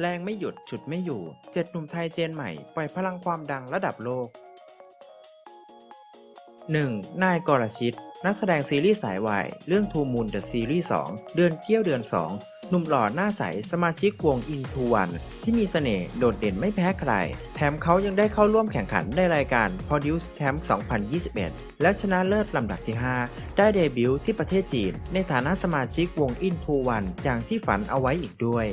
แรงไม่หยุดฉุดไม่อยู่เจ็ดหนุ่มไทยเจนใหม่ปล่อยพลังความดังระดับโลก 1. นายกรชิต นักแสดงซีรีส์สายวายเรื่อง Two Moon The Series 2เดือนเกี้ยวเดือน 2 หนุ่มหล่อหน้าใส สมาชิกวง Into One ที่มีเสน่ห์โดดเด่นไม่แพ้ใคร แถมเขายังได้เข้าร่วมแข่งขันในรายการ Produce Camp 2021 และชนะเลิศลำดับที่ 5 ได้เดบิวต์ที่ประเทศจีน ในฐานะสมาชิกวง Into One อย่างที่ฝันเอาไว้อีกด้วย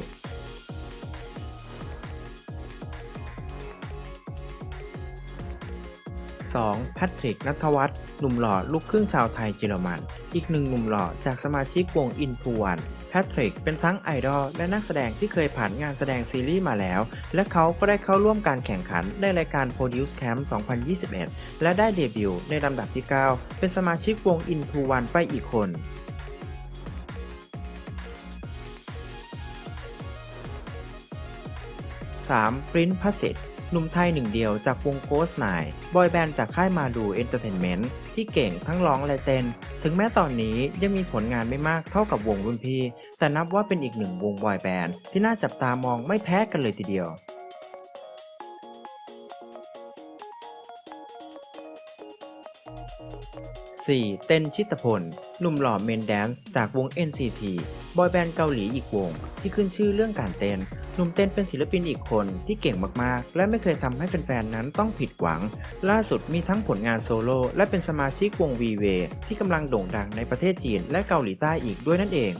2. แพทริกนัทวัฒน์หนุ่มหล่อลูกครึ่งชาวไทยเยอรมัน อีกหนึ่งหนุ่มหล่อจากสมาชิกวงอินทูวันแพทริกเป็นทั้งไอดอลและนักแสดงที่เคยผ่านงานแสดงซีรีส์มาแล้ว และเขาก็ได้เข้าร่วมการแข่งขันในรายการ Produce Camp 2021 และได้เดบิวต์ในลำดับที่ 9 เป็นสมาชิกวง Into One ไปอีกคน 3. ปริ้นพัสเซต หนุ่มไทยหนึ่งเดียวจากวงโกสไนบอยแบนด์จากค่ายมาดูเอนเตอร์เทนเมนต์ที่เก่งทั้งร้องและเต้น ถึงแม้ตอนนี้ยังมีผลงานไม่มากเท่ากับวงรุ่นพี่ แต่นับว่าเป็นอีกหนึ่งวงบอยแบนด์ที่น่าจับตามองไม่แพ้กันเลยทีเดียว 4. เต้นชิตพลหนุ่มหล่อเมนแดนซ์จากวง NCT บอยแบนด์เกาหลีอีกวง ที่ขึ้นชื่อเรื่องการเต้น หนุ่มเต้นเป็นศิลปินอีกคนที่เก่งมากๆ และไม่เคยทำให้แฟนๆ นั้นต้องผิดหวัง ล่าสุดมีทั้งผลงานโซโล่และเป็นสมาชิกวง V-Way ที่กำลังโด่งดังในประเทศจีนและเกาหลีใต้อีกด้วยนั่นเอง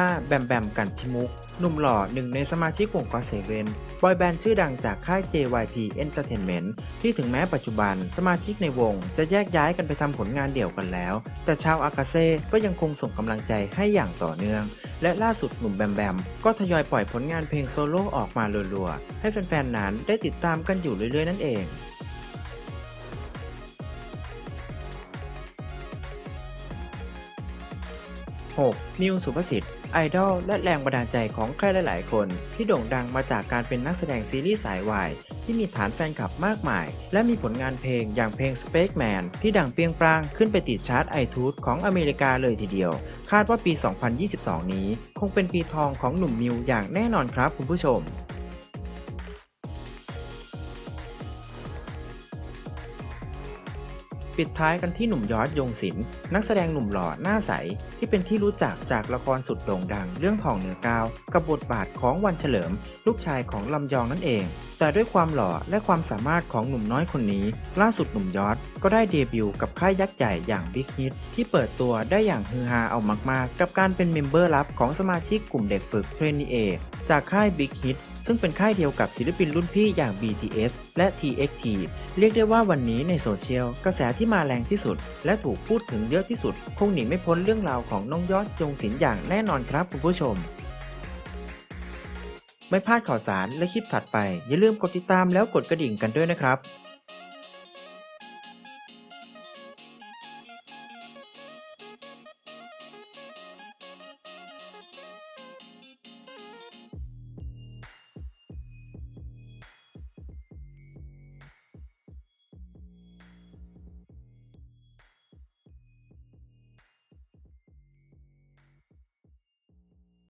5. แบมแบมกันพิมุกหนุ่มหล่อหนึ่งในสมาชิกวงก็เซเว่นบอยแบนด์ชื่อดังจากค่าย JYP Entertainment ที่ถึงแม้ปัจจุบันสมาชิกในวงจะแยกย้ายกันไปทำผลงานเดี่ยวกันแล้ว แต่ชาวอากาเซ่ก็ยังคงส่งกำลังใจให้อย่างต่อเนื่อง และล่าสุดหนุ่มแบมแบม ก็ทยอยปล่อยผลงานเพลงโซโล่ออกมารัวๆ ให้แฟนๆนั้นได้ติดตามกันอยู่เรื่อยๆนั่นเอง 6. นิวสุภสิทธิ์ ไอดอลและแรงบันดาลใจของใครหลาย ๆ คน ที่โด่งดังมาจากการเป็นนักแสดงซีรีส์สายวาย ที่มีฐานแฟนคลับมากมาย และมีผลงานเพลงอย่างเพลง Space Man ที่ดังเปียงปรางขึ้นไปติดชาร์ตไอทูธของอเมริกาเลยทีเดียว คาดว่าปี 2022 นี้ คงเป็นปีทองของหนุ่มนิวอย่างแน่นอนครับคุณผู้ชม ปิดท้ายกันที่หนุ่มยอดยงศิลป์นักแสดงหนุ่มหล่อหน้าใส ที่เป็นที่รู้จักจากละครสุดโด่งดังเรื่องทองเหนือกาว กับบทบาทของวันเฉลิม ลูกชายของลำยองนั่นเอง แต่ด้วยความหล่อและความสามารถของหนุ่มน้อยคนนี้ ล่าสุดหนุ่มยอดก็ได้เดบิวต์กับค่ายยักษ์ใหญ่อย่าง Big Hit ที่เปิดตัวได้อย่างฮือฮาเอามากๆ กับการเป็นเมมเบอร์ลับของสมาชิกกลุ่มเด็กฝึกเทรนนีเอจากค่าย Big Hit ซึ่งเป็นค่ายเดียวกับศิลปินรุ่นพี่อย่าง BTS และ TXT เรียกได้ว่าวันนี้ในโซเชียล กระแสที่มาแรงที่สุด และถูกพูดถึงเยอะที่สุด คงหนีไม่พ้นเรื่องราวของน้องยอดยงศิลป์อย่างแน่นอนครับคุณผู้ชม ไม่พลาดข่าวสารและคลิปถัดไป อย่าลืมกดติดตามแล้วกดกระดิ่งกันด้วยนะครับ